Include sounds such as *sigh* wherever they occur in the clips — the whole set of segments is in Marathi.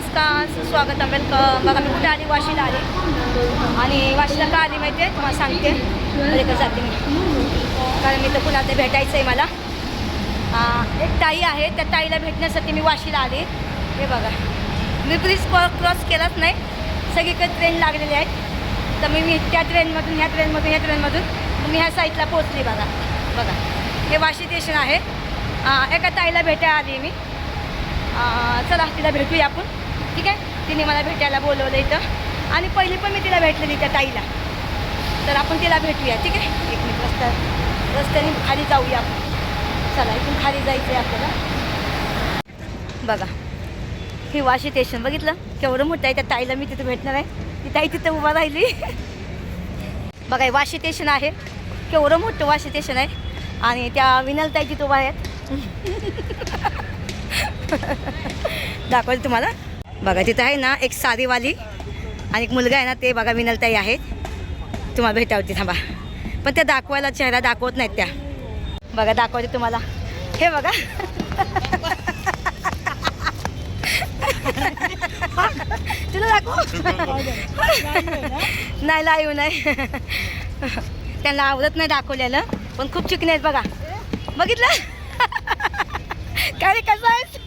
नमस्कार सुस्वागतम वेलकम बघा मी कुठे आली? वाशीला आली. आणि वाशीला का आली माहिती आहे तुम्हाला सांगते. पलीकडे जाते मी. कारण मी तर पुन्हा ते भेटायचं आहे मला एक ताई आहे. त्या ताईला भेटण्यासाठी मी वाशीला आली. हे बघा. मी ब्रिज क्रॉस केलाच नाही. सगळीकडे ट्रेन लागलेली आहेत. तर मी मी त्या ट्रेनमधून ह्या ट्रेनमधून ह्या ट्रेनमधून मी ह्या साईडला पोहोचली बघा. बघा. हे वाशी स्टेशन आहे. एका ताईला भेटायला आली मी. चला तिला भेटूया आपण. ठीक आहे? तिने मला भेटायला बोलवलं इथं. आणि पहिले पण मी तिला भेटलेली त्या ताईला. तर आपण तिला भेटूया ठीक आहे? एक मिनिट रस्त्या रस्त्याने खाली जाऊया आपण. चला इथून खाली जायचं आहे आपल्याला. बघा हे वाशी स्टेशन बघितलं? केवढं मोठं आहे त्या ताईला मी तिथं भेटणार आहे. ती ताई तिथं उभा राहिली. बघा हे वाशी स्टेशन आहे. केवढं मोठं वाशी स्टेशन आहे. आणि त्या विनल ताई तिथं उभा आहेत. दाखवते तुम्हाला. बघा तिथं आहे ना एक साधीवाली आणि एक मुलगा आहे ना ते बघा विनलताई आहेत. तुम्हाला भेटावती थांबा. पण त्या दाखवायला चेहरा दाखवत नाहीत त्या. बघा दाखवते तुम्हाला. हे बघा. तुला दाखव. नाही लाईव नाही. त्यांना आवडत नाही दाखवलेलं पण खूप चिकणे आहेत बघा. बघितलं? काय रे कसं आहेस?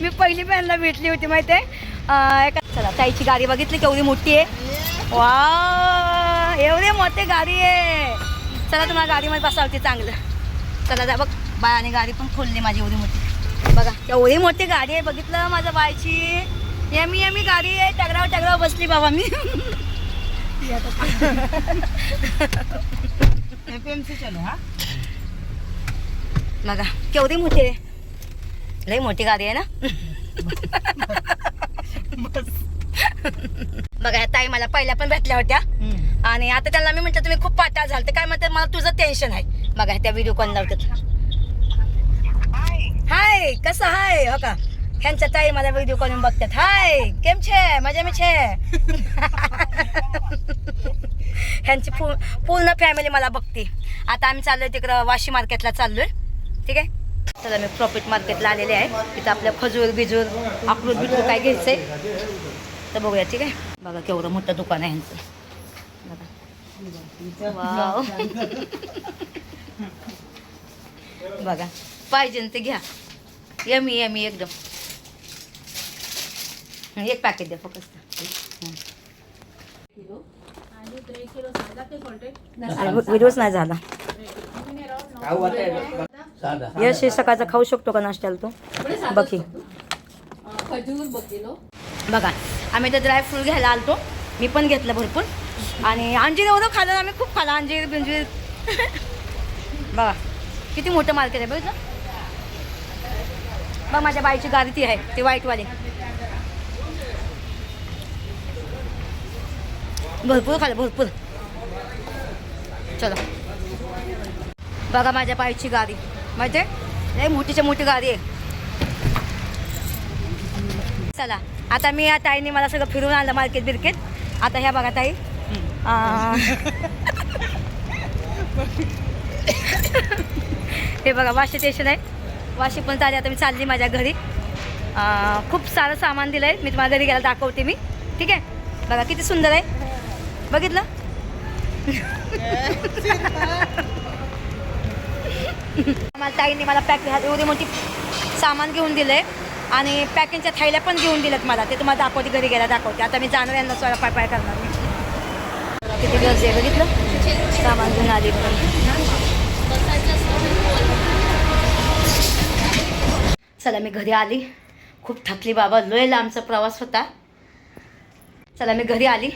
मी पहिली बॅनला भेटली होती माहिती आहे एका चला ताईची गाडी बघितली केवढी मोठी आहे. वा एवढी मोठी गाडी आहे. चला तुम्हाला गाडीमध्ये बसावते चांगलं. चला जा बघ बायाने गाडी पण खोलली माझी एवढी मोठी. बघा एवढी मोठी गाडी आहे बघितलं माझ्या बायची यमी यमी गाडी आहे टगरावर टगरावर बसली बाबा मी. एपीएमसी चलो हा? बघा केवढी मोठी आहे. लई मोठी गाडी आहे ना? बघा ताई मला पहिल्या पण भेटल्या होत्या. आणि आता त्यांना मी म्हटलं तुम्ही खूप पाटाळ झालं तर काय म्हणतात मला तुझं टेन्शन आहे. बघा त्या व्हिडिओ कॉल लावतात. हाय कसं हाय हो का? ह्यांच्या ताई मला व्हिडिओ कॉल बघतात. हाय केम छे? मजा मी छे? ह्यांची पूर्ण फॅमिली मला बघते. आता आम्ही चाललोय तिकडं वाशी मार्केटला चाललोय. ठीक आहे? चला मी प्रॉफिट मार्केटला आलेले आहे. तिथं आपल्या खजूर बिजूर अक्रूर बिजूर काय घ्यायचं आहे तर बघूया ठीक आहे? बघा केवढं मोठं दुकान आहे ह्यांचं बघा. वाव *laughs* बघा. पाहिजे ते घ्या. यमी यमी एकदम. एक पॅकेट द्या फक्त. व्हिडिओच नाही झाला. यश हे सकाळचा खाऊ शकतो का नाश्त्याला तो? बघितलो. बघा आम्ही तर ड्रायफ्रूट घ्यायला आलतो. मी पण घेतलं भरपूर. आणि अंजीर एवढं खाल्लं आम्ही खूप खाल्लं. अंजीर बिंजीर. *laughs* बघा किती मोठं मार्केट आहे बघितलं? बघ माझ्या बाईची गाडी ती आहे ती व्हाईटवाली भरपूर खाल्लं भरपूर चला. बघा माझ्या पायची गाडी माहिती आहे मोठीच्या मोठी गाडी आहे. चला. आता मी या ताईने मला सगळं फिरून आणलं मार्केट बिर्केट. आता ह्या बघा ताई. हे बघा वाशी स्टेशन आहे. वाशी पण चालली. आता मी चालली माझ्या घरी. खूप सारं सामान दिलं आहे मी तुम्हाला घरी गेला दाखवते मी. ठीक आहे? बघा किती सुंदर आहे. बघितलं? मला ताईने मला पॅक एवढी मोठी सामान घेऊन दिलं आहे आणि पॅकिंगच्या थैल्या पण घेऊन दिल्यात मला. ते तुम्हाला दाखवते घरी गेला दाखवते. आता मी जाणार यांना स्वयं पाय पाय करणार मी. किती दिवस आहे बघितलं? सामान घेऊन आली पण. चला मी घरी आली. खूप थकली बाबा. लोयला लांबचा प्रवास होता. चला मी घरी आली.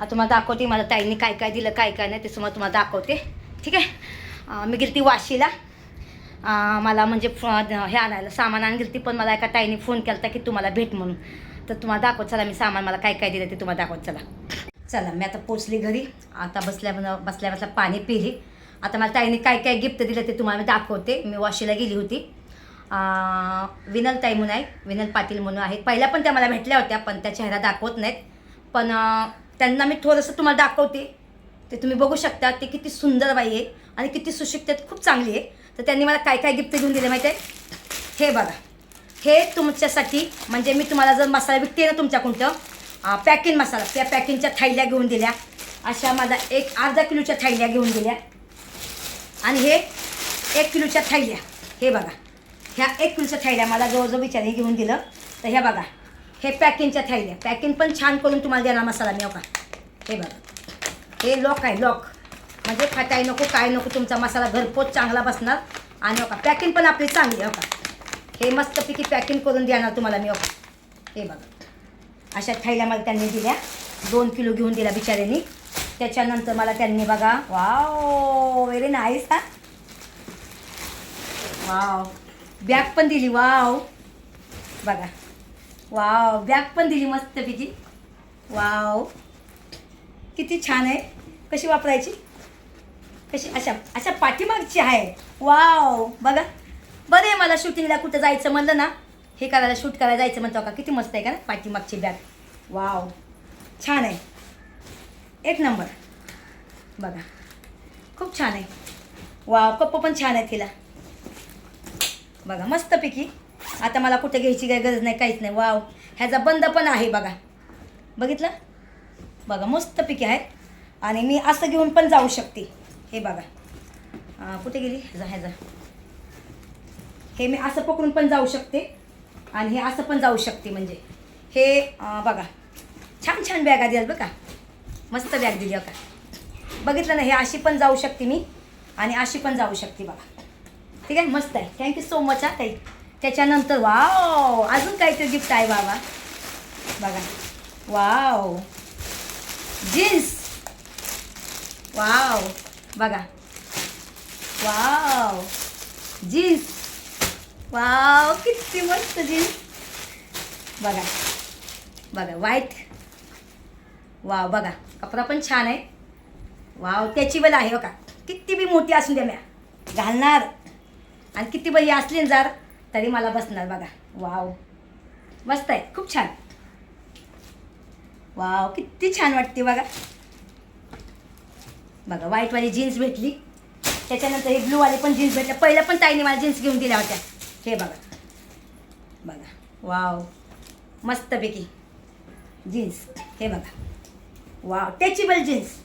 आता तुम्हाला दाखवते मला ताईंनी काय काय दिलं काय काय नाही ते तुम्हाला तुम्हाला दाखवते. ठीक आहे? मी गिरती वाशीला. मला म्हणजे फ- हे आणायला सामान आण गिरती पण मला एका ताईने फोन केला होता की तुम्हाला भेट म्हणून. तर तुम्हाला दाखवत चला मी सामान मला काय काय दिलं ते तुम्हाला दाखवत चला. चला मी आता पोचली घरी. आता बसल्या बसल्या बसल्या पाणी पिली. आता मला ताईने काय काय गिफ्ट दिलं ते तुम्हाला मी दाखवते. मी वाशीला गेली होती. विनल ताई म्हणून आहे विनल पाटील म्हणून आहे पहिल्या पण त्या मला भेटल्या होत्या पण त्या चेहरा दाखवत नाहीत. पण त्यांना मी थोडंसं तुम्हाला दाखवते. ते तुम्ही बघू शकता ते किती सुंदर बाई आहे आणि किती सुशिक्षित खूप चांगली आहे तर त्यांनी मला काय काय गिफ्ट घेऊन दिले माहिती आहे हे बघा. हे तुमच्यासाठी म्हणजे मी तुम्हाला जर मसाला विकते ना तुमच्या कोणतं पॅकिंग मसाला त्या पॅकिंगच्या थैल्या घेऊन दिल्या. अशा मला एक अर्धा किलोच्या थैल्या घेऊन दिल्या. आणि हे एक किलोच्या थैल्या हे बघा. ह्या एक किलोच्या थैल्या मला जवळजवळ विचारही घेऊन दिलं. तर ह्या बघा. हे पॅकिंगच्या थैल्या पॅकिंग पण छान करून तुम्हाला देणार मसाला मी हो का? हे बघा. हे लॉक आहे लॉक म्हणजे फाटाय नको काय नको तुमचा मसाला घरपोच चांगला बसणार. आणि हो का पॅकिंग पण आपली चांगली आहे, हो का? हे मस्तपैकी पॅकिंग करून देणार तुम्हाला मी का? हे बघा. अशा थैल्या मला त्यांनी दिल्या. दोन किलो घेऊन दिल्या बिचाऱ्यांनी. त्याच्यानंतर मला त्यांनी बघा वाव व्हेरी नाईस हा. वाव. बॅग पण दिली वाव. बघा. वाव बॅग पण दिली मस्तपैकी. वाव. किती छान आहे. कशी वापरायची? कशी? अशा अशा पाठीमागची आहे. वाव. बघा. बरं आहे मला शूटिंगला कुठं जायचं म्हणलं ना हे करायला शूट करायला जायचं म्हणतो का? किती मस्त आहे का ना? पाठीमागची बॅग वाव. छान आहे. एक नंबर. बघा. खूप छान आहे. वाव कप्प पण छान आहे तिला. बघा मस्तपैकी. आता मला कुठे घ्यायची काही गरज नाही काहीच नाही. वाव. ह्याचा बंद पण आहे बघा. बघितलं? बघा मस्त पिके आहेत. आणि मी असं घेऊन पण जाऊ शकते. हे बघा. कुठे गेली? ह्याचा ह्याचा. हे मी असं पकडून पण जाऊ शकते. आणि हे असं पण जाऊ शकते म्हणजे. हे बघा. छान छान बॅगा दिल्यात बघा. मस्त बॅग दिली बघा बघितलं ना हे अशी पण जाऊ शकते मी. आणि अशी पण जाऊ शकते बघा. ठीक आहे? मस्त आहे. थँक्यू सो मच हा ताई. त्याच्यानंतर वाव अजून काहीतरी गिफ्ट आहे बाबा. बघा. वाव. Jeans wow. बघा. वाव. जीन्स वाव किती मस्त जीन्स बघा. बघा व्हाईट वाव बघा. कपडा पण छान आहे. वाव त्याची बल आहे बघा. किती बी मोठी असून द्या म्या. घालणार. आणि किती बरी असली ना जर तरी मला बसणार बघा. वाव. मस्त आहे. खूप छान. वाव किती छान वाटते बघा. बघा व्हाईटवाली जीन्स भेटली. त्याच्यानंतर हे ब्लूवाले पण जीन्स भेटल्या पहिल्या पण ताईने मला जीन्स घेऊन दिल्या होत्या. हे बघा. बघा. वाव. मस्तपैकी. जीन्स हे बघा. वाव. टॅचेबल जीन्स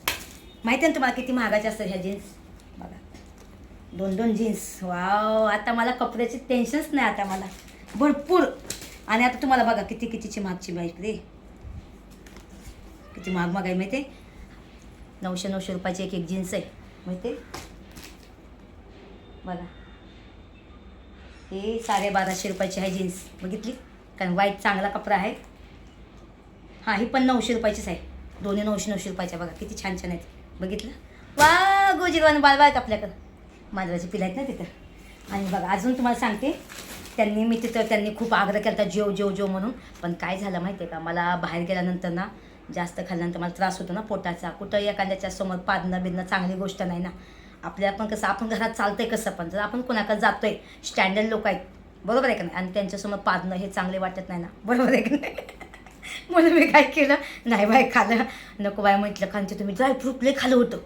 माहिती आहे ना तुम्हाला किती महागाच्या असतात ह्या जीन्स दोन दोन जीन्स. वाव आता मला कपड्याचे टेन्शनच नाही आता मला. भरपूर. आणि आता तुम्हाला बघा किती कितीची मागची बाईक रे. किती महाग महाग आहे माहिती आहे? नऊशे नऊशे रुपयाची एक एक जीन्स आहे. माहिती आहे? बघा. हे साडेबाराशे रुपयाची आहे जीन्स. बघितली? कारण वाईट चांगला कपडा आहे. हां ही पण नऊशे रुपयाचीच आहे. दोन्ही नऊशे नऊशे रुपयाच्या बघा किती छान छान आहेत. बघितलं? वा गोजीरवान बाल आहेत आपल्याकडं. मांजराची पिलं आहेत ना तिथं. आणि बघा अजून तुम्हाला सांगते त्यांनी मी तिथं त्यांनी खूप आग्रह केला जेव जेव जेव म्हणून. पण काय झालं माहिती आहे का? मला बाहेर गेल्यानंतर ना जास्त खाल्ल्यानंतर मला त्रास होतो ना पोटाचा. कुठं एखाद्याच्या समोर पादणं बिदणं चांगली गोष्ट नाही ना. आपल्या पण कसं आपण घरात चालतंय कसं पण जर आपण कोणाकडे जातोय स्टँडर्ड लोक आहेत बरोबर आहे का नाही? आणि त्यांच्यासमोर पादणं हे चांगले वाटत नाही ना. बरोबर आहे का नाही? म्हणून मी काय केलं नाही बाय खाल्लं. नको बाय म्हटलं खांचे तुम्ही ड्रायफ्रूट लय खालं होतं.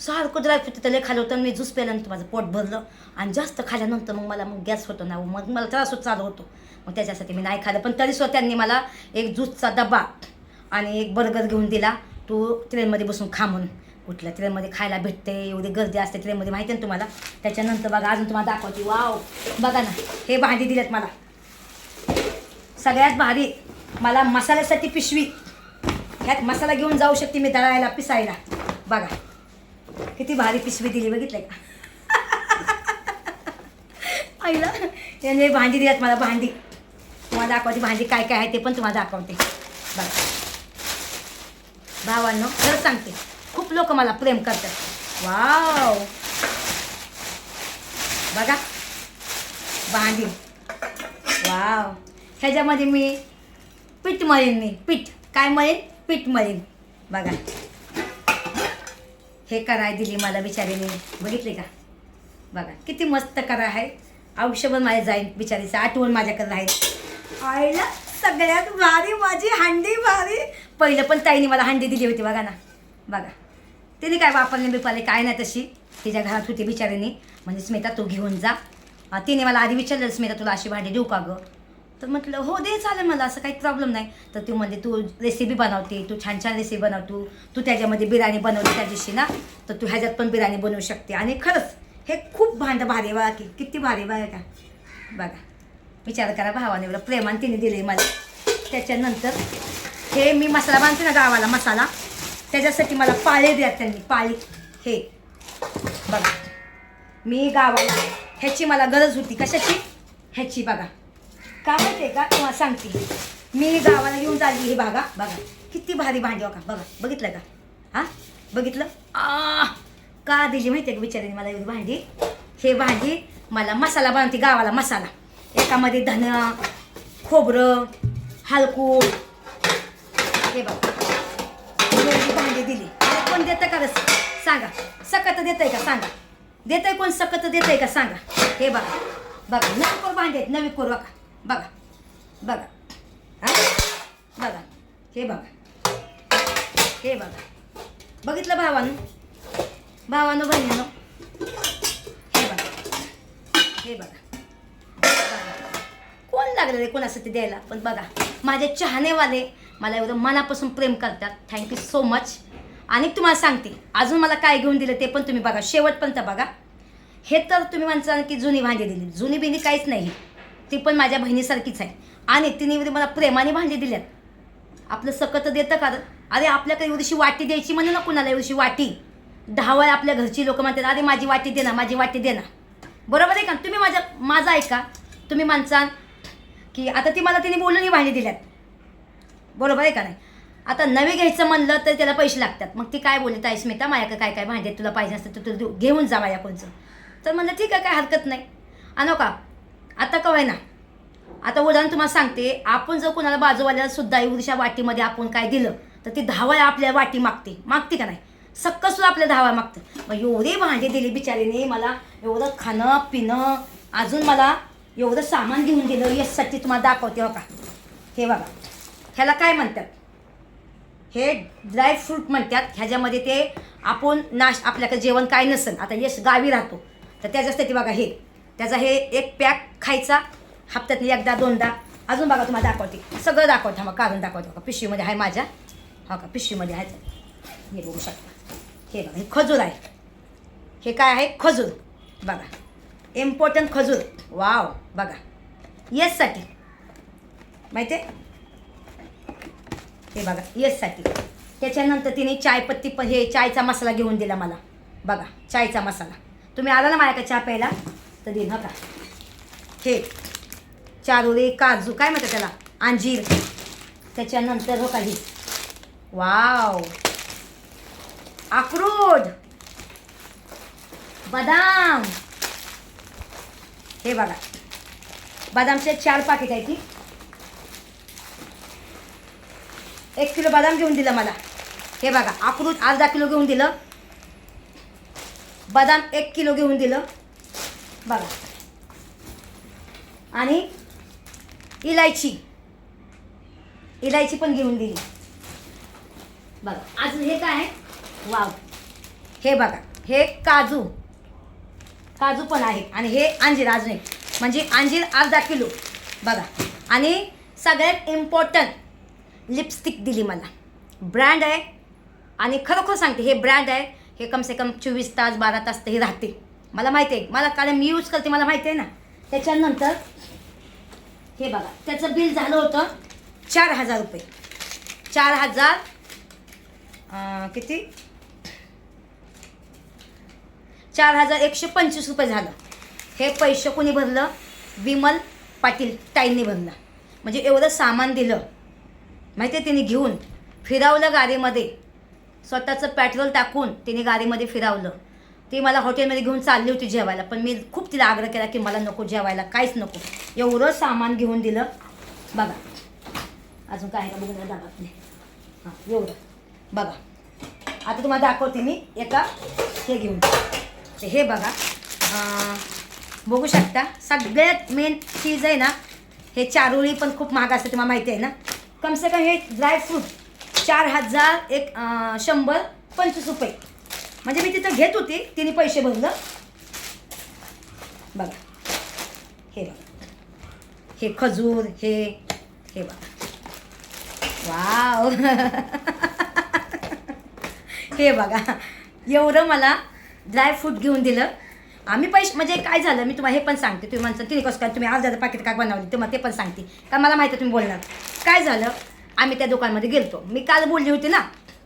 सारखं ड्रायफ्रूट फिरते त्याला खाल्लं होतं मी ज्यूस प्यायल्यानंतर माझं पोट भरलं. आणि जास्त खाल्ल्यानंतर मग मला मग गॅस होतो ना मग मला त्रास होत चालू होतो मग त्याच्यासाठी मी नाही खाल्लं. पण तरीसुद्धा त्यांनी मला एक ज्यूसचा डबा आणि एक बर्गर घेऊन दिला. तू ट्रेनमध्ये बसून खा म्हणून. कुठल्या ट्रेनमध्ये खायला भेटते एवढी गर्दी असते ट्रेनमध्ये माहिती आहे ना तुम्हाला? त्याच्यानंतर बघा अजून तुम्हाला दाखवते. वाव बघा ना हे भांडी दिलेत मला. सगळ्यात भारी मला मसाल्यासाठी पिशवी. ह्यात मसाला घेऊन जाऊ शकते मी दळायला पिसायला. बघा. किती भारी पिशवी दिली बघितलंय का? आईला याने भांडी दिल्यात मला भांडी. तुम्हाला दाखवते भांडी काय काय आहे ते पण तुम्हाला दाखवते. बघा भावांनो खरं सांगते खूप लोक मला प्रेम करतात. वाव. बघा. भांडी. वाव. ह्याच्यामध्ये मी पीठ मळीन मी पीठ. काय मळीन? पीठ मळीन. बघा. हे कराय दिली मला बिचारीने. बघितली का? बघा किती मस्त करा आहे. आयुष्यभर माझ्या जाईन बिचारीचं आठवण माझ्याकडे राहील. आईला सगळ्यात भारी माझी हांडी भारी. पहिलं पण ताईने मला हांडी दिली होती बघा ना. बघा. तिने काय वापरले बिपाले काय नाही तशी. तिच्या घरात होती बिचारीने. म्हणजे स्मिता तू घेऊन जा. तिने मला आधी विचारलं स्मिता तुला अशी भांडी देऊ का गं? तर म्हटलं हो दे चालेल मला असं काही प्रॉब्लेम नाही. तर ती म्हणजे तू रेसिपी बनवते तू छान छान रेसिपी बनवतो तू त्याच्यामध्ये बिर्याणी बनवली त्या दिवशी ना तर तू ह्याच्यात पण बिर्याणी बनवू शकते. आणि खरंच हे खूप भांड भारी बा की किती भारी बा का? बघा विचार करा भावाने एवढं प्रेमाने तिने दिले मला. त्याच्यानंतर हे मी मसाला बांधते ना गावाला मसाला त्याच्यासाठी मला पाळे द्या त्यांनी पाळी. हे बघा मी गावाला ह्याची मला गरज होती. कशाची? ह्याची बघा. का माहिती आहे का? तुम्हाला सांगते. मी गावाला घेऊन चालली ही बागा. बघा किती भारी भांडी हो बघा बघा बघितलं का? हा? बघितलं? आ! का दिली माहिती आहे का बिचारीने मला एवढी भांडी? हे भांडी मला मसाला बनवते गावाला मसाला. एकामध्ये धन खोबरं हलकूड हे बघा. एवढी भांडी दिली. कोण देतं का रस सांगा. सकत देतंय का? सांगा. देतंय कोण? सकत देतंय का? सांगा. हे बघा. बघा नवी कोर भांडी आहेत नवी कोर बघा. बघा बघा. हां? बघा. हे बघा. हे बघा. बघितलं भावानं? भावानं बहिणीनं? हे बघा. हे बघा. बघा. कोण लागलं रे कोणासाठी द्यायला? पण बघा माझे चहानेवाले मला एवढं मनापासून प्रेम करतात. थँक्यू सो मच आणि तुम्हाला सांगते अजून मला काय घेऊन दिलं ते पण तुम्ही बघा. शेवटपर्यंत बघा. हे तर तुम्ही म्हणता की जुनी भांडी दिली. जुनी बिनी काहीच नाही. ती पण माझ्या बहिणीसारखीच आहे. आणि तिने एवढी मला प्रेमाने भांडी दिल्यात. आपलं सकत देतं का? अरे आपल्याकडे एवढीशी वाटी द्यायची म्हणे ना कुणाला एवढीशी वाटी. दहा वेळा आपल्या घरची लोक म्हणतात अरे माझी वाटी दे ना माझी वाटी दे ना. बरोबर आहे का? तुम्ही माझ्या माझं ऐका. तुम्ही माणसाल की आता ती मला तिने बोलून भांडी दिल्यात. बरोबर आहे का नाही? आता नवी घ्यायचं म्हणलं तर त्याला पैसे लागतात. मग ती काय बोलली? ताई स्मिता माझ्याकडे काय काय भांडे तुला पाहिजे असतं तर तू घेऊन जा माझ्या कोणचं तर म्हणलं ठीक आहे काय हरकत नाही. आणो का आता कवाय ना? आता उदाहरण तुम्हाला सांगते आपण जर कोणाला बाजूवाल्याला सुद्धा एवढीशा वाटीमध्ये आपण काय दिलं तर ती दहा वेळा आपल्या वाटी मागते. मागते का नाही? सक्क सुद्धा आपल्या दहा वेळा मागतं. मग एवढे भांडे दिली बिचारीने मला एवढं खाणं पिणं अजून मला एवढं सामान घेऊन दिलं यासाठी तुम्हाला दाखवते हो का हे बघा. ह्याला काय म्हणतात? हे ड्राय फ्रूट म्हणतात. ह्याच्यामध्ये ते आपण नाश आपल्याकडे जेवण काय नसेल. आता यश गावी राहतो. तर त्याच्यासाठी बघा हे. त्याचा हे एक पॅक खायचा हप्त्यातली एकदा दोनदा. अजून बघा तुम्हाला दाखवते. सगळं दाखवते. मग काढून दाखवते का पिशवीमध्ये आहे माझ्या. हो का? पिशवीमध्ये आहे. हे बघू शकता. हे बघा हे खजूर आहे. हे काय आहे? खजूर. बघा. इम्पॉर्टंट खजूर. वाव बघा. येससाठी माहिती आहे? हे बघा. येससाठी त्याच्यानंतर तिने चायपत्ती पण हे चायचा मसाला घेऊन दिला मला. बघा. चायचा मसाला. तुम्ही आला ना माझ्या का चहा प्यायला? तर देईन का हे चारोळे काजू काय म्हणतात त्याला? अंजीर. त्याच्यानंतर हो काही. वाव. अक्रोड. बदाम. हे बघा. बदामचे चार पाकिट आहे ती. एक किलो बदाम घेऊन दिलं मला. हे बघा अक्रोड अर्धा किलो घेऊन दिलं. बदाम एक किलो घेऊन दिलं. बघा. आणि इलायची. इलायची पण घेऊन दिली. बघा अजून हे काय आहे? वाव. हे बघा हे काजू. काजू पण आहे. आणि हे अंजीर अजून एक म्हणजे अंजीर अर्धा किलो. बघा. आणि सगळ्यात इम्पॉर्टंट लिपस्टिक दिली मला. ब्रँड आहे. आणि खरोखर सांगते हे ब्रँड आहे. हे कम से कम चोवीस तास बारा तास ते राहते. मला माहिती आहे. मला कारण मी यूज करते मला माहिती आहे ना. त्याच्यानंतर हे बघा त्याचं बिल झालं होतं चार हजार रुपये. चार हजार किती? चार हजार एकशे पंचवीस रुपये झालं. हे पैसे कोणी भरलं? विमल पाटील ताईंनी भरलं. म्हणजे एवढं सामान दिलं. माहिती आहे तिने घेऊन फिरवलं गाडीमध्ये. स्वतःचं पेट्रोल टाकून तिने गाडीमध्ये फिरावलं. ती मला हॉटेलमध्ये घेऊन चालली होती जेवायला. पण मी खूप तिला आग्रह केला की मला नको जेवायला काहीच नको. एवढं सामान घेऊन दिलं. बघा. अजून काय का बघून दाबात नाही हां एवढं. बघा. आता तुम्हाला दाखवते मी एका हे घेऊन. हे बघा. बघू शकता. सगळ्यात मेन चीज आहे ना हे चारोळी पण खूप महाग असते तुम्हाला माहिती आहे ना? कम से कम हे ड्रायफ्रूट चार हजार एक शंभर पंचवीस रुपये. म्हणजे मी तिथं घेत होती तिने पैसे भरलं. बघा. हे बघा. हे खजूर हे हे बघा. वाव. *laughs* हे बघा. एवढं मला ड्रायफ्रूट घेऊन दिलं. आम्ही पैसे म्हणजे काय झालं मी तुम्हाला हे पण सांगते. तुम्ही म्हणता तिने कसं काय तुम्ही अर्धा पाकिट काय बनवली? तुम्हाला ते पण सांगते. का मला माहिती आहे तुम्ही बोलणार. काय झालं? आम्ही त्या दुकानमध्ये गेलतो. मी काल बोलली होती ना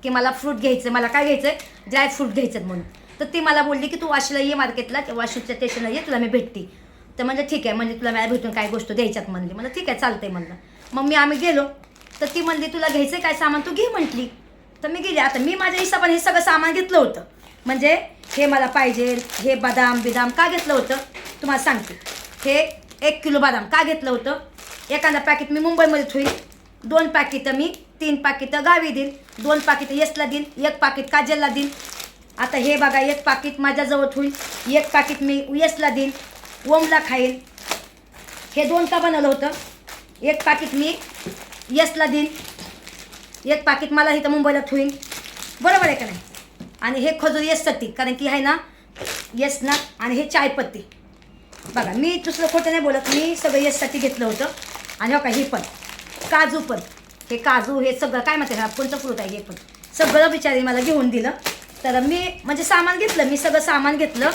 की मला फ्रूट घ्यायचं मला काय घ्यायचं आहे ड्रायफ्रूट घ्यायचं म्हणून. तर ती मला बोलली की तू वाशीला ये मार्केटला वाशीच्या स्टेशनला ये तुला मी भेटते. तर म्हणजे ठीक आहे म्हणजे तुला मला भेटून काय गोष्ट द्यायच्यात म्हणली. मला ठीक आहे चालतंय म्हणलं. मग मी आम्ही गेलो. तर ती म्हणली तुला घ्यायचं काय सामान? तू घे म्हटली. तर मी गेली. आता मी माझ्या हिशोबाने हे सगळं सामान घेतलं होतं. म्हणजे हे मला पाहिजे हे बदाम बिदाम का घेतलं होतं? तुम्हाला सांगते. हे एक किलो बदाम का घेतलं होतं? एखादा पॅकेट मी मुंबईमध्ये ठेवीन. दोन पॅकेट मी तीन पाकिटं गावी देईन दोन पाकिटं येसला देईन एक पाकिट काजलला देईन. आता हे बघा एक पाकिट माझ्याजवळ होईल एक पाकिट मी यसला देईन ओमला खाईन. हे दोन का बनवलं होतं? एक पाकिट मी येसला देईन एक पाकिट मला इथं मुंबईला ठेवीन. बरोबर आहे का नाही? आणि हे खजूर यशसाठी कारण की आहे ना येस ना आणि हे चायपत्ती बघा मी दुसरं खोटं नाही बोलत मी सगळं यशसाठी घेतलं होतं. आणि हो का हे पण. काजू पण. हे काजू हे सगळं काय म्हणते हा कोणतं फ्रूट आहे हे पण. सगळं बिचारी मला घेऊन दिलं. तर मी म्हणजे सामान घेतलं मी सगळं सामान घेतलं.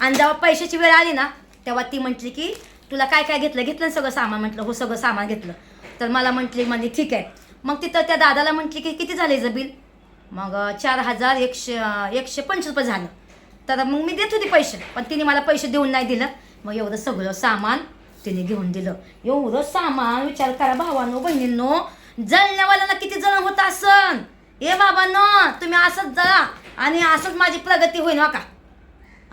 आणि जेव्हा पैशाची वेळ आली ना तेव्हा ती म्हटली की तुला काय काय घेतलं? घेतलं सगळं सामान? म्हटलं हो सगळं सामान घेतलं. तर मला म्हटली म्हणजे ठीक आहे. मग तिथं त्या दादाला म्हटली की किती झालं बिल मग चार हजार एकशे एकशे पंचवीस रुपये झालं. तर मग मी देत होती पैसे पण तिने मला पैसे देऊन नाही दिलं. मग एवढं सगळं सामान तिने घेऊन दिलं. एवढं सामान विचार करा भावानो बहिणींनो. जळण्यावाल्यांना किती जण होत असन? ए बाबा न तुम्ही असंच जळा आणि असंच माझी प्रगती होईल हो का?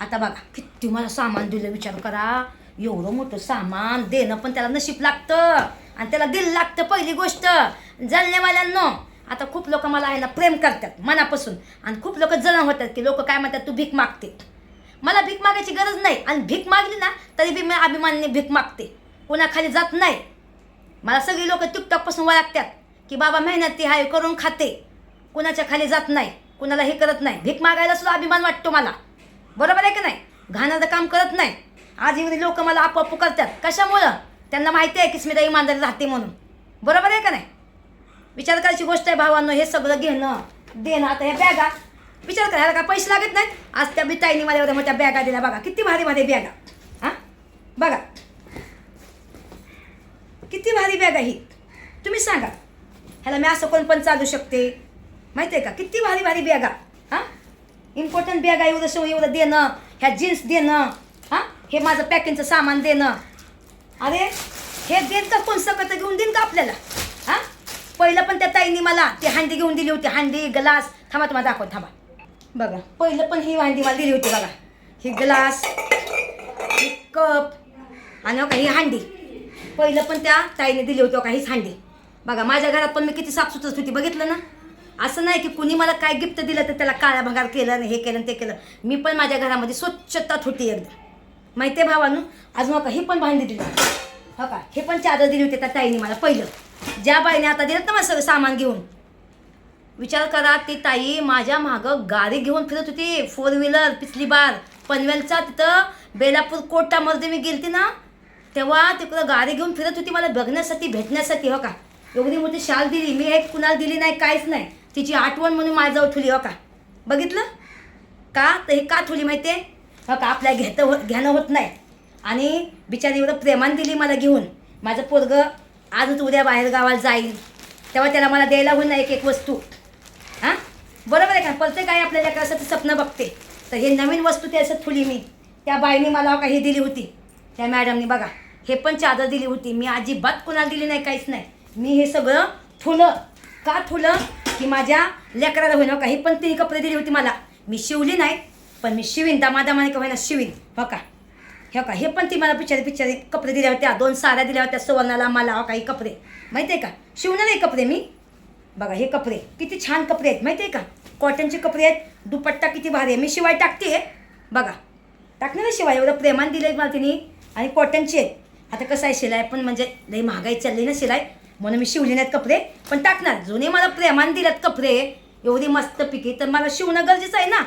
आता बघा किती मला सामान दिलं विचार करा. एवढं मोठं सामान देणं पण त्याला नशीब लागतं. आणि त्याला दिल लागतं पहिली गोष्ट. जळण्यावाल्यांनो आता खूप लोक मला आहे ना प्रेम करतात मनापासून. आणि खूप लोक जळण होतात की लोक काय म्हणतात तू भीक मागते. मला भीक मागायची गरज नाही. आणि भीक मागली ना तरी बी मी अभिमानने भीक मागते. कोणाखाली जात नाही. मला सगळी लोक टिकटॉकपासून ओळखतात की बाबा मेहनती आहे करून खाते. कुणाच्या खाली जात नाही कुणाला हे करत नाही. भीक मागायला सुद्धा अभिमान वाटतो मला. बरोबर आहे की नाही? घाणाचं काम करत नाही. आज एवढी लोक मला आपोआप करतात कशामुळं? त्यांना माहिती आहे की स्मिता इमानदारी राहते म्हणून. बरोबर आहे का नाही? विचार करायची गोष्ट आहे भावांनो हे सगळं घेणं देणं आता ह्या बॅगा. विचार करायला का पैसे लागत नाहीत? आज त्या बिताईने मला एवढ्या मोठ्या बॅगा दिल्या. बघा किती भारी भारी बॅगा. हां? बघा. किती भारी बॅग आहे ही. तुम्ही सांगा. ह्याला मी असं कोण पण चालू शकते. माहिती आहे का? किती भारी भारी बॅगा हां? इम्पॉर्टंट बॅग आहे एवढं शिव एवढं देणं. ह्या जीन्स देणं. हां? हे माझं पॅकिंगचं सामान देणं. अरे हे देत का कोण सकत घेऊन देईन का आपल्याला? हां? पहिलं पण त्या ताईंनी मला ती हांडी घेऊन दिली होती. हांडी ग्लास थांबा तुम्हाला दाखव थांबा. बघा पहिलं पण ही हांडी मला दिली होती बघा. ही ग्लास ही कप आणि हो का ही हांडी. पहिलं पण त्या ताईने दिली होती काही का बघा माझ्या घरात पण मी किती साफसुथरच होती बघितलं ना. असं नाही की कुणी मला काय गिफ्ट दिलं तर त्याला काळ्या भगार केलं हे केलं ते केलं. मी पण माझ्या घरामध्ये स्वच्छतात होती एकदा. माहिती आहे भावानू? अजून हो का ही पण भांडी दिली. हो का? हे पण चादर दिली होती त्या ताईने मला पहिलं. ज्या बाईने आता दिलं ना मला सगळं सामान घेऊन. विचार करा ती ताई माझ्या मागं गाडी घेऊन फिरत होती. फोर व्हीलर पिछली बार. पनवेलचा तिथं बेलापूर कोटामध्ये मी गेलती ना तेव्हा तिकडं गाडी घेऊन फिरत होती मला बघण्यासाठी भेटण्यासाठी हो का? एवढी मोठी शाल दिली मी एक कुणाला दिली नाही काहीच नाही. तिची आठवण म्हणून माझ्याजवळ ठेवली हो का? बघितलं? का? तर हे का ठेवली माहिती आहे हो का? आपल्या घेतं हो घेणं होत नाही. आणि बिचारी एवढं प्रेमान दिली मला घेऊन. माझं पोरगं आजच उद्या बाहेर गावाला जाईल. तेव्हा त्याला मला द्यायला होईल ना एक एक वस्तू. हां? बरोबर आहे का? प्रत्येक आई आपल्या असं स्वप्न बघते? तर हे नवीन वस्तू ते असं ठुली मी. त्या बाईने मला हो काही दिली होती. त्या मॅडमनी बघा. हे पण चादर दिली होती. मी अजिबात कुणाला दिली नाही काहीच नाही. मी हे सगळं ठुलं का ठुलं की माझ्या लेकराला होईना हो काही पण तिने कपडे दिली होती मला. मी शिवली नाही पण मी शिवीन दामादामाने का होईना शिवीन. हो का? हे का? हे पण ती मला पिक्चर पिक्चर कपडे दिल्या होत्या दोन साड्या दिल्या होत्या सुवर्णाला मला हो काही कपडे. माहिती आहे का? शिवणार नाही कपडे मी. बघा हे कपडे किती छान कपडे आहेत. माहिती आहे का? कॉटनचे कपडे आहेत दुपट्टा किती भारी आहे. मी शिवाय टाकते बघा टाकणार शिवाय? एवढं प्रेमान दिलं आहे मला तिने. आणि कॉटनचे आहेत. आता कसं आहे शिलाई पण म्हणजे लई महागाई चालली ना शिलाई. म्हणून मी शिवले नाहीत कपडे पण टाकणार. जुने मला प्रेमान दिल्यात कपडे. एवढी मस्त पिके. तर मला शिवणं गरजेचं आहे ना.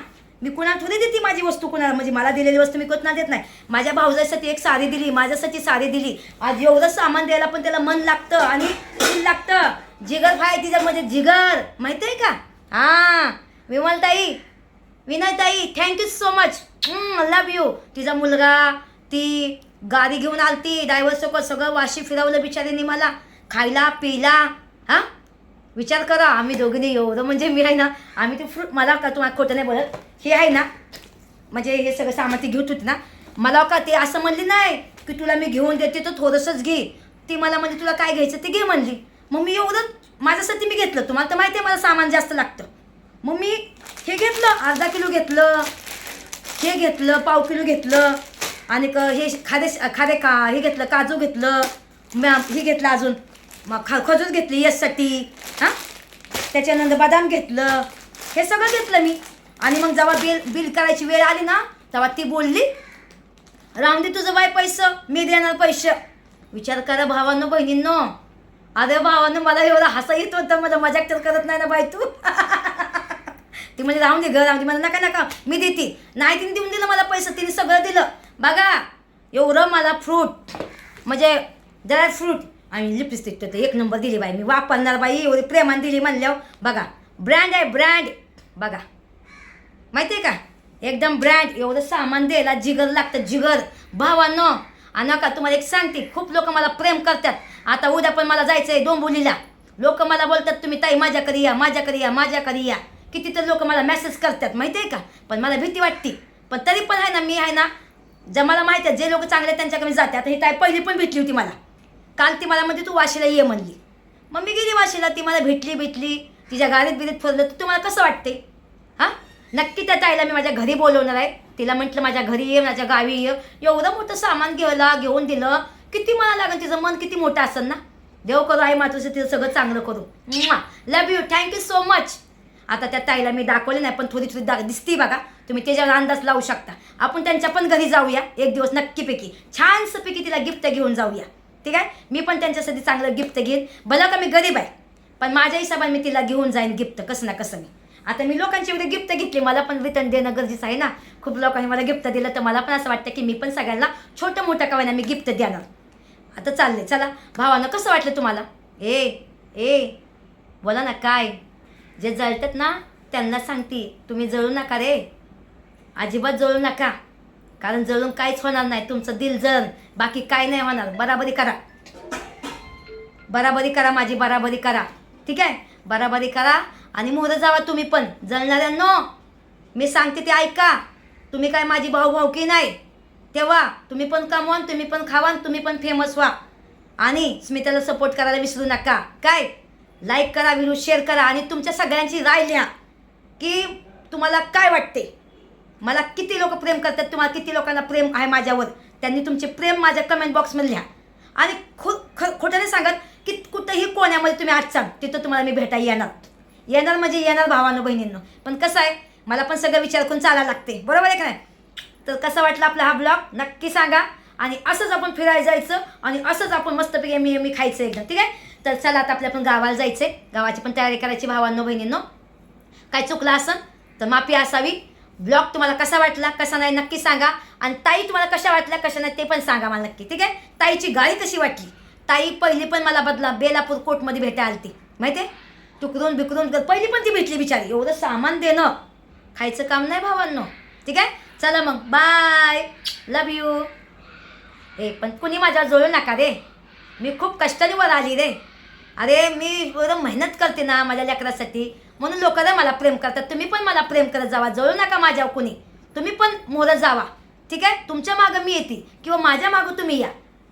मी कुणाला थोडी देते माझी वस्तू कुणाला? म्हणजे मला दिलेली वस्तू मी कोणा देत नाही. माझ्या भाऊजासाठी एक साडी दिली माझ्यासाठी साडी दिली. आज एवढं सामान द्यायला पण त्याला मन लागतं आणि दिल लागतं. जिगर फाय तिच्यामध्ये जिगर. माहिती आहे का? हां. Vimaltai Vinaytai thank you so much love you तिचा मुलगा ती गाडी घेऊन आलती ड्रायव्हर सोबत सगळं वाशी फिरवलं बिचारीने मला. खायला पिला हां? विचार करा आम्ही दोघींनी एवढं म्हणजे मी आहे ना आम्ही ते फ्रूट मला का तुम्हाला खोटं नाही बोलत? हे आहे ना म्हणजे हे सगळं सामान ती घेत होती ना मला का ते असं म्हणली नाही की तुला मी घेऊन देते तर थोडंसंच घे. ती मला म्हणजे तुला काय घ्यायचं ते घे म्हणली. मग मी एवढं माझ्यासाठी मी घेतलं. तुम्हाला तर माहिती आहे मला सामान जास्त लागतं. मग मी हे घेतलं अर्धा किलो घेतलं हे घेतलं पाव किलो घेतलं. आणि क हे खादे खादे का हे घेतलं काजू घेतलं मॅ हे घेतलं अजून. मग खा खजूर घेतली यससाठी हां? त्याच्यानंतर बदाम घेतलं. हे सगळं घेतलं मी. आणि मग जेव्हा बिल बिल करायची वेळ आली ना तेव्हा ती बोलली राहून दे तुझं बाय पैसं? मी देणार पैसे. विचार करा भावांनो बहिणींनो. अरे भावानं मला एवढा हसा येत होतं मला मजाक तर करत नाही ना बाय तू. *laughs* ती म्हणजे राहून दे घर राहून दे मला नका नका. मी देते. नाही तिने देऊन दिलं मला पैसे तिने सगळं दिलं. बघा एवढं मला फ्रूट म्हणजे जरा फ्रूट आणि लिपस्टिक तर एक नंबर दिली बाई मी वापरणार बाई एवढी प्रेमाने दिली म्हणल्यावर. बघा ब्रँड आहे ब्रँड बघा माहिती आहे का? एकदम ब्रँड एवढं सामान द्यायला जिगर लागतं जिगर. भावानं आणि का तुम्हाला एक सांगते खूप लोक मला प्रेम करतात. आता उद्या पण मला जायचं आहे डोंबोलीला लोक मला बोलतात तुम्ही ताई माझ्याकडे या माझ्याकडे या माझ्याकडे या. किती तर लोक मला मेसेज करतात माहिती आहे का? पण मला भीती वाटते. पण तरी पण आहे ना मी आहे ना जे मला माहिती आहे जे लोक चांगले आहेत त्यांच्याकडे जाते. आता ही ताई पहिली पण भेटली होती मला. काल ती मला म्हणते तू वाशीला ये म्हणली. मग मी गेली वाशीला ती मला भेटली भेटली. तिच्या गाडीत बिरीत फिरलं तर तुम्हाला कसं वाटते हां? नक्की त्या ताईला मी माझ्या घरी बोलवणार आहे. तिला म्हटलं माझ्या घरी ये माझ्या गावी ये. एवढं मोठं सामान घ्यायला घेऊन दिलं. किती मला लागेल तिचं मन किती मोठं असेल ना? देव करू आई मातृचं तिचं सगळं चांगलं करू. Love you thank you so much आता त्या ताईला मी दाखवले नाही पण थोडी थोडी दा दिसती बघा. तुम्ही त्याच्यावर अंदाज लावू शकता. आपण त्यांच्या पण घरी जाऊया एक दिवस नक्कीपैकी. छानसपैकी तिला गिफ्ट घेऊन जाऊया. ठीक आहे? मी पण त्यांच्यासाठी चांगलं गिफ्ट घेईन. भलं का मी गरीब आहे पण माझ्या हिशोबाने मी तिला घेऊन जाईन गिफ्ट कसं ना कसं मी. आता मी लोकांची एवढे गिफ्ट घेतली मला पण रिटर्न देणं गरजेचं आहे ना. खूप लोकांनी मला गिफ्ट दिलं तर मला पण असं वाटतं की मी पण सगळ्यांना छोटं मोठं का मी गिफ्ट देणार. आता चालले चला. भावानं कसं वाटलं तुम्हाला? ए ए बोला ना काय? जे जळतात ना त्यांना सांगते तुम्ही जळू नका रे. अजिबात जळू नका. कारण जळून काहीच होणार नाही. तुमचं दिल जळ बाकी काय नाही होणार. बराबरी करा. बराबरी करा माझी बराबरी करा. ठीक आहे? बराबरी करा आणि मोहरं जावा तुम्ही पण. जळणाऱ्यांनो मी सांगते ते ऐका. तुम्ही काय माझी भाऊ की नाही? तेव्हा तुम्ही पण कमवान तुम्ही पण खावान तुम्ही पण फेमस व्हा. आणि स्मिताला सपोर्ट करायला विसरू नका. काय? लाईक करा व्हिडिओ शेअर करा आणि तुमच्या सगळ्यांची राय लिहा की तुम्हाला काय वाटते? मला किती लोक प्रेम करतात तुम्हाला किती लोकांना प्रेम आहे माझ्यावर त्यांनी तुमचे प्रेम माझ्या कमेंट बॉक्समध्ये लिहा. आणि खो ख खोटं नाही सांगत की कुठंही कोण्यामध्ये तुम्ही आज सांग तिथं तुम्हाला मी भेटायला येणार. येणार म्हणजे येणार भावानं बहिणींनो. पण कसं आहे मला पण सगळं विचार करून चालायला लागते. बरोबर आहे का नाही? तर कसं वाटलं आपला हा ब्लॉग नक्की सांगा. आणि असंच आपण फिरायला जायचं आणि असंच आपण मस्तपैकी मी मी खायचं एकदम ठीक आहे? तर चला आता आपल्या आपण गावाला जायचं आहे गावाची पण तयारी करायची भावांनो बहिणींनो. काय चुकलं असन? तर माफी असावी. ब्लॉग तुम्हाला कसा वाटला कसा नाही नक्की सांगा. आणि ताई तुम्हाला कशा वाटल्या कशा नाही ते पण सांगा मला नक्की ठीक आहे? ताईची गाडी कशी वाटली. ताई पहिली पण मला बदला बेलापूर कोर्टमध्ये भेटायला ती माहिती आहे तुकरून बिकरून पहिली पण ती भेटली बिचारी. एवढं सामान देणं. खायचं काम नाही भावांनो. ठीक आहे? चला मग. बाय लव यू ए पण कुणी माझ्या जोडू नका रे. मी खूप कष्टाने वर आली रे. अरे मी एवढं मेहनत करते ना माझ्या लेकरासाठी. म्हणून लोक मला प्रेम करतात तुम्ही पण मला प्रेम करत जावा. जळू नका माझ्यावर कुणी. तुम्ही पण मोरत जावा. ठीक आहे? तुमच्या मागं मी येते किंवा माझ्या मागं तुम्ही या.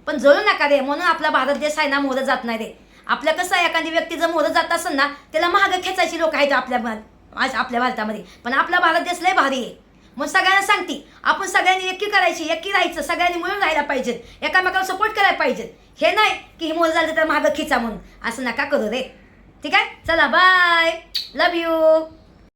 पण जळू नका रे. म्हणून आपला भारत देश आहे ना मोरं जात नाही रे. आपल्या कसं आहे एखादी व्यक्ती जर मोरं जात असेल ना त्याला महाग खेचायची लोक आहेत आपल्या आज आपल्या भारतामध्ये. पण आपला भारत देश लय भारी आहे. मग सगळ्यांना सांगते आपण सगळ्यांनी एकी करायची एकी राहायचं. सगळ्यांनी मिळून राहायला पाहिजेत. एकामेकाला सपोर्ट करायला पाहिजेत. हे नाही की ही मोर झालं तर मागं खिचा म्हणून. असं नका करू रे. ठीक आहे? चला बाय लव यू